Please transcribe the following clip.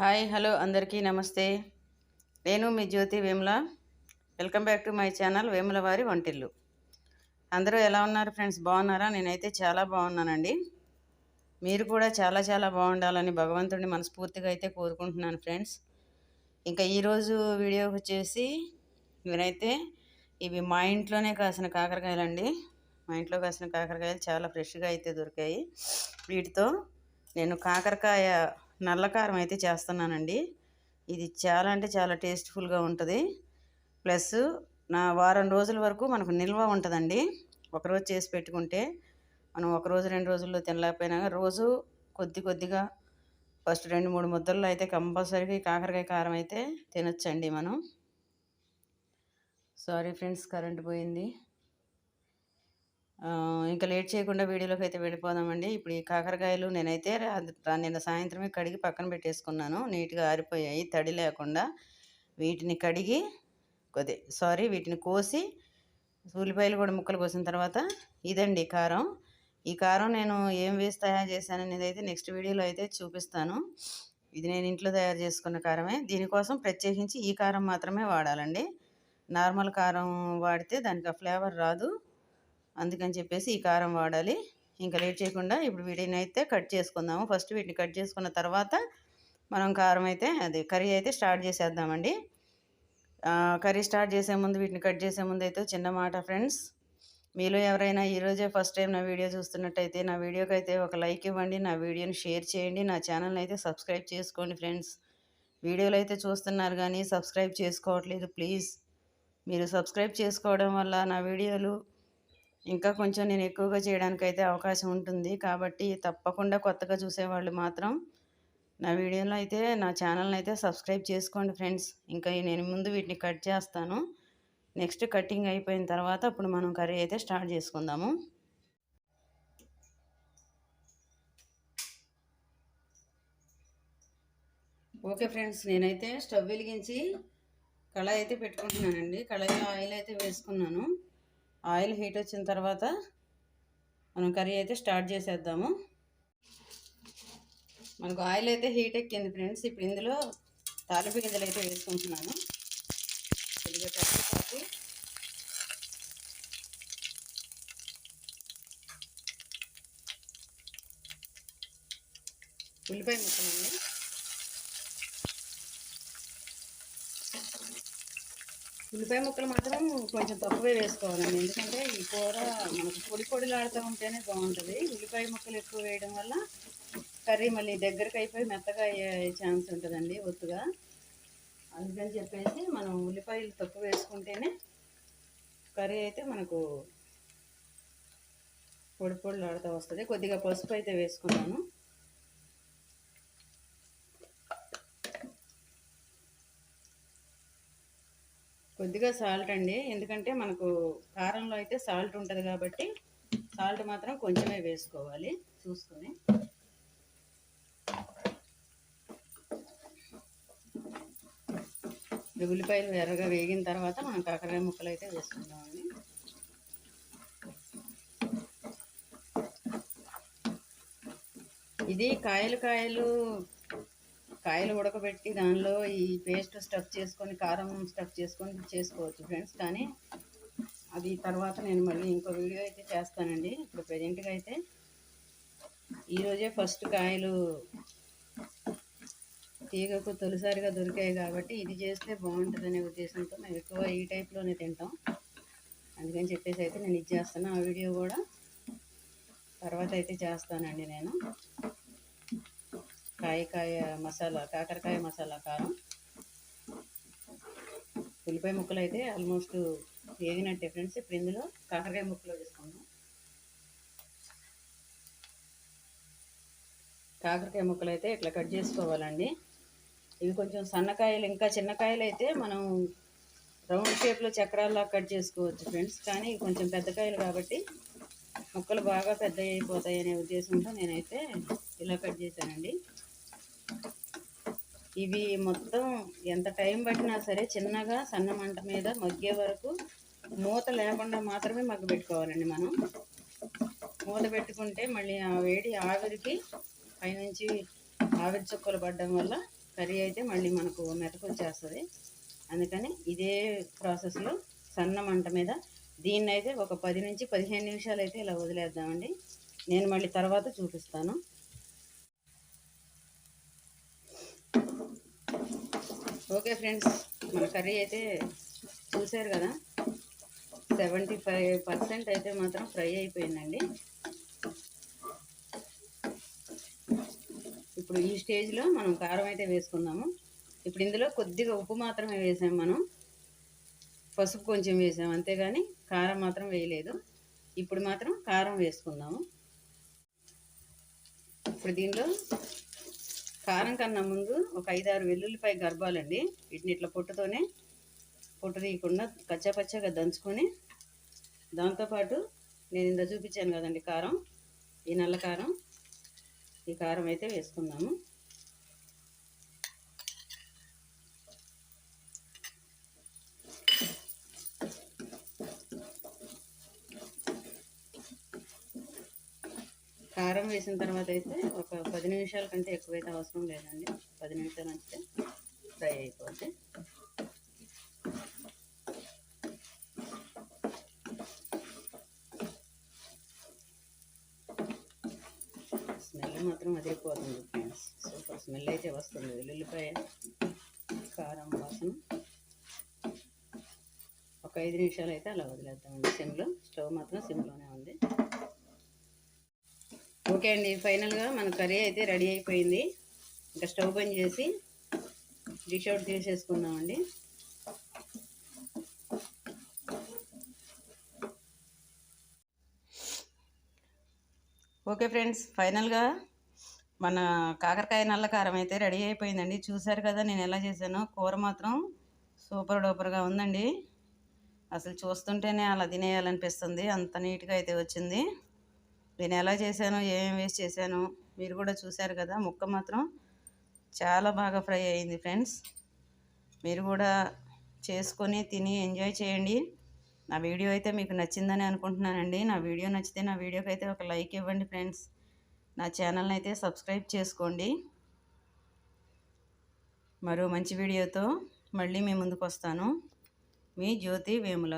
Hi hello అందరికీ నమస్తే. నేను మీ Jyothi Vemula. Welcome back to my channel Vemula వారి వంటిల్లు. అందరూ ఎలా ఉన్నారు ఫ్రెండ్స్? బాగున్నారా? నేనైతే చాలా బాగున్నానండి. మీరు కూడా చాలా చాలా బాగుండాలని భగవంతుడిని మనస్ఫూర్తిగా అయితే కోరుకుంటున్నాను ఫ్రెండ్స్. ఇంకా ఈరోజు వీడియో వచ్చేసి నేనైతే ఇవి మా ఇంట్లోనే కాసిన కాకరకాయలండి. మా ఇంట్లో కాసిన కాకరకాయలు చాలా ఫ్రెష్గా అయితే దొరికాయి. వీటితో నేను కాకరకాయ నల్ల కారం అయితే చేస్తున్నానండి. ఇది చాలా అంటే చాలా టేస్ట్ఫుల్గా ఉంటుంది. ప్లస్ నా వారం రోజుల వరకు మనకు నిల్వ ఉంటుందండి. ఒకరోజు చేసి పెట్టుకుంటే మనం ఒక రోజు రెండు రోజుల్లో తినలేకపోయినా రోజు కొద్ది కొద్దిగా ఫస్ట్ రెండు మూడు ముద్దల్లో అయితే కంపల్సరీగా కాకరకాయ కారం అయితే తినొచ్చండి మనం. సారీ ఫ్రెండ్స్ కరెంట్ పోయింది. ఇంకా లేట్ చేయకుండా వీడియోలోకి అయితే వెళ్ళిపోదామండి. ఇప్పుడు ఈ కాకరకాయలు నేనైతే నిన్న సాయంత్రమే కడిగి పక్కన పెట్టేసుకున్నాను. నీట్గా ఆరిపోయాయి తడి లేకుండా. వీటిని కడిగి కొద్ది సారీ వీటిని కోసి ఉల్లిపాయలు కూడా ముక్కలు కోసిన తర్వాత ఇదండి కారం. ఈ కారం నేను ఏం వేసి తయారు చేశాను అనేది అయితే నెక్స్ట్ వీడియోలో అయితే చూపిస్తాను. ఇది నేను ఇంట్లో తయారు చేసుకున్న కారమే. దీనికోసం ప్రత్యేకించి ఈ కారం మాత్రమే వాడాలండి. నార్మల్ కారం వాడితే దానికి ఆ ఫ్లేవర్ రాదు. అందుకని చెప్పేసి ఈ కారం వాడాలి. ఇంకా లేట్ చేయకుండా ఇప్పుడు వీటిని అయితే కట్ చేసుకుందాము. ఫస్ట్ వీటిని కట్ చేసుకున్న తర్వాత మనం కారం అయితే అది కర్రీ అయితే స్టార్ట్ చేసేద్దామండి. కర్రీ స్టార్ట్ చేసే ముందు వీటిని కట్ చేసే ముందు అయితే చిన్న మాట ఫ్రెండ్స్. మీలో ఎవరైనా ఈరోజే ఫస్ట్ టైం నా వీడియో చూస్తున్నట్టయితే నా వీడియోకి అయితే ఒక లైక్ ఇవ్వండి. నా వీడియోని షేర్ చేయండి. నా ఛానల్ని అయితే సబ్స్క్రైబ్ చేసుకోండి ఫ్రెండ్స్. వీడియోలు అయితే చూస్తున్నారు కానీ సబ్స్క్రైబ్ చేసుకోవట్లేదు ప్లీజ్. మీరు సబ్స్క్రైబ్ చేసుకోవడం వల్ల నా వీడియోలు ఇంకా కొంచెం నేను ఎక్కువగా చేయడానికి అయితే అవకాశం ఉంటుంది. కాబట్టి తప్పకుండా కొత్తగా చూసేవాళ్ళు మాత్రం నా వీడియోలో అయితే నా ఛానల్ని అయితే సబ్స్క్రైబ్ చేసుకోండి ఫ్రెండ్స్. ఇంకా నేను ముందు వీటిని కట్ చేస్తాను. నెక్స్ట్ కటింగ్ అయిపోయిన తర్వాత అప్పుడు మనం కర్రీ అయితే స్టార్ట్ చేసుకుందాము. ఓకే ఫ్రెండ్స్ నేనైతే స్టవ్ వెలిగించి కళాయి అయితే పెట్టుకుంటున్నానండి. కళాయిలో ఆయిల్ అయితే వేసుకున్నాను. ఆయిల్ హీట్ వచ్చిన తర్వాత మనం కర్రీ అయితే స్టార్ట్ చేసేద్దాము. మనకు ఆయిల్ అయితే హీట్ ఎక్కింది ఫ్రెండ్స్. ఇప్పుడు ఇందులో తాలింపు గింజలు అయితే వేసుకుంటున్నాను. కొద్దిగా కరివేపాకు ఉల్లిపాయ ముక్కలండి ఉల్లిపాయ ముక్కలు మాత్రం కొంచెం తక్కువే వేసుకోవాలండి ఎందుకంటే ఈ కూర మనకు పొడి పొడిలాడుతూ ఉంటేనే బాగుంటుంది. ఉల్లిపాయ ముక్కలు ఎక్కువ వేయడం వల్ల కర్రీ మళ్ళీ దగ్గరకు అయిపోయి మెత్తగా అయ్యే ఛాన్స్ ఉంటుందండి ఒత్తుగా. అందుకని చెప్పేసి మనం ఉల్లిపాయలు తక్కువ వేసుకుంటేనే కర్రీ అయితే మనకు పొడి పొడిలాడుతూ వస్తుంది. కొద్దిగా పసుపు అయితే వేసుకున్నాను. కొద్దిగా సాల్ట్ అండి. ఎందుకంటే మనకు కారంలో అయితే సాల్ట్ ఉంటుంది కాబట్టి సాల్ట్ మాత్రం కొంచెమే వేసుకోవాలి చూసుకొని. ఉల్లిపాయలు ఎర్రగా వేగిన తర్వాత మనం కాకరకాయ ముక్కలు అయితే వేసుకుందామండి. ఇది కాయలు కాయలు కాయలు ఉడకబెట్టి దానిలో ఈ పేస్ట్ స్టఫ్ చేసుకొని కారం స్టఫ్ చేసుకొని చేసుకోవచ్చు ఫ్రెండ్స్ కానీ అది తర్వాత నేను మళ్ళీ ఇంకో వీడియో అయితే చేస్తానండి. ఇప్పుడు ప్రజెంట్గా అయితే ఈరోజే ఫస్ట్ కాయలు తీగకు తొలిసారిగా దొరికాయి కాబట్టి ఇది చేస్తే బాగుంటుందనే ఉద్దేశంతో మేము ఎక్కువ ఈ టైప్లోనే తింటాం. అందుకని చెప్పేసి అయితే నేను ఇది చేస్తాను ఆ వీడియో కూడా తర్వాత అయితే చేస్తానండి నేను. కాయకాయ మసాలా కాకరకాయ మసాలా కారం. ఉల్లిపాయ ముక్కలు అయితే ఆల్మోస్ట్ వేగినట్టే ఫ్రెండ్స్ ఇప్పుడు ఇందులో కాకరకాయ ముక్కలు వేసుకుందాం. కాకరకాయ ముక్కలు అయితే ఇట్లా కట్ చేసుకోవాలండి. ఇవి కొంచెం సన్నకాయలు ఇంకా చిన్నకాయలు అయితే మనం రౌండ్ షేప్లో చక్రాల్లా కట్ చేసుకోవచ్చు ఫ్రెండ్స్ కానీ ఇవి కొంచెం పెద్ద కాయలు కాబట్టి ముక్కలు బాగా పెద్ద అయిపోతాయి అనే ఉద్దేశంతో నేనైతే ఇలా కట్ చేశానండి. ఇవి మొత్తం ఎంత టైం పట్టినా సరే చిన్నగా సన్న మంట మీద మగ్గే వరకు మూత లేకుండా మాత్రమే మగ్గ పెట్టుకోవాలండి మనం. మూత పెట్టుకుంటే మళ్ళీ ఆ వేడి ఆవిరికి పైనుంచి ఆవిరి చుక్కలు పడడం వల్ల కర్రీ అయితే మళ్ళీ మనకు మెతకు వచ్చేస్తుంది అందుకని ఇదే ప్రాసెస్లో సన్న మంట మీద దీన్ని అయితే ఒక పది నుంచి పదిహేను నిమిషాలు అయితే ఇలా వదిలేద్దామండి. నేను మళ్ళీ తర్వాత చూపిస్తాను. ఓకే ఫ్రెండ్స్ మన కర్రీ అయితే చూశారు కదా? సెవెంటీ ఫైవ్ పర్సెంట్ అయితే మాత్రం ఫ్రై అయిపోయిందండి. ఇప్పుడు ఈ స్టేజ్లో మనం కారం అయితే వేసుకుందాము. ఇప్పుడు ఇందులో కొద్దిగా ఉప్పు మాత్రమే వేసాం మనం. పసుపు కొంచెం వేసాం అంతేగాని కారం మాత్రం వేయలేదు. ఇప్పుడు మాత్రం కారం వేసుకుందాము. ఇప్పుడు దీనిలో కారం కన్నా ముందు ఒక ఐదారు వెల్లుల్లిపాయ గర్భాలండి. వీటిని ఇట్లా పొట్టుతోనే పొట్టు తీయకుండా కచ్చాపచ్చగా దంచుకొని దాంతోపాటు నేను ఇంత చూపించాను కదండి కారం ఈ నల్ల కారం ఈ కారం అయితే వేసుకుందాము. కారం వేసిన తర్వాత అయితే ఒక పది నిమిషాల కంటే ఎక్కువైతే అవసరం లేదండి. పది నిమిషాలు అంటే ఫ్రై అయిపోద్ది. స్మెల్ మాత్రం అదిరిపోతుంది ఫ్రెండ్స్. సూపర్ స్మెల్ అయితే వస్తుంది. వెల్లుల్లిపాయ కారం వాసన. ఒక ఐదు నిమిషాలు అయితే అలా వదిలేద్దామండి. సిమ్లో స్టవ్ మాత్రం సిమ్లోనే ఉంది. ఓకే అండి ఫైనల్గా మన కర్రీ అయితే రెడీ అయిపోయింది. ఇంకా స్టవ్ బంద్ చేసి డిష్ అవుట్ తీసేసుకుందామండి. ఓకే ఫ్రెండ్స్ ఫైనల్గా మన కాకరకాయ నల్ల కారం అయితే రెడీ అయిపోయిందండి. చూసారు కదా నేను ఎలా చేశానో కూర మాత్రం సూపర్ డూపర్గా ఉందండి. అసలు చూస్తుంటేనే అలా తినేయాలనిపిస్తుంది అంత నీట్గా అయితే వచ్చింది. నేను ఎలా చేశాను ఏమేమి వేసి చేశాను మీరు కూడా చూశారు కదా ముక్క మాత్రం చాలా బాగా ఫ్రై అయింది ఫ్రెండ్స్. మీరు కూడా చేసుకొని తిని ఎంజాయ్ చేయండి. నా వీడియో అయితే మీకు నచ్చిందని అనుకుంటున్నానండి. నా వీడియో నచ్చితే నా వీడియోకి అయితే ఒక లైక్ ఇవ్వండి ఫ్రెండ్స్. నా ఛానల్ని అయితే సబ్స్క్రైబ్ చేసుకోండి. మరో మంచి వీడియోతో మళ్ళీ మీ ముందుకు వస్తాను. మీ జ్యోతి వేముల.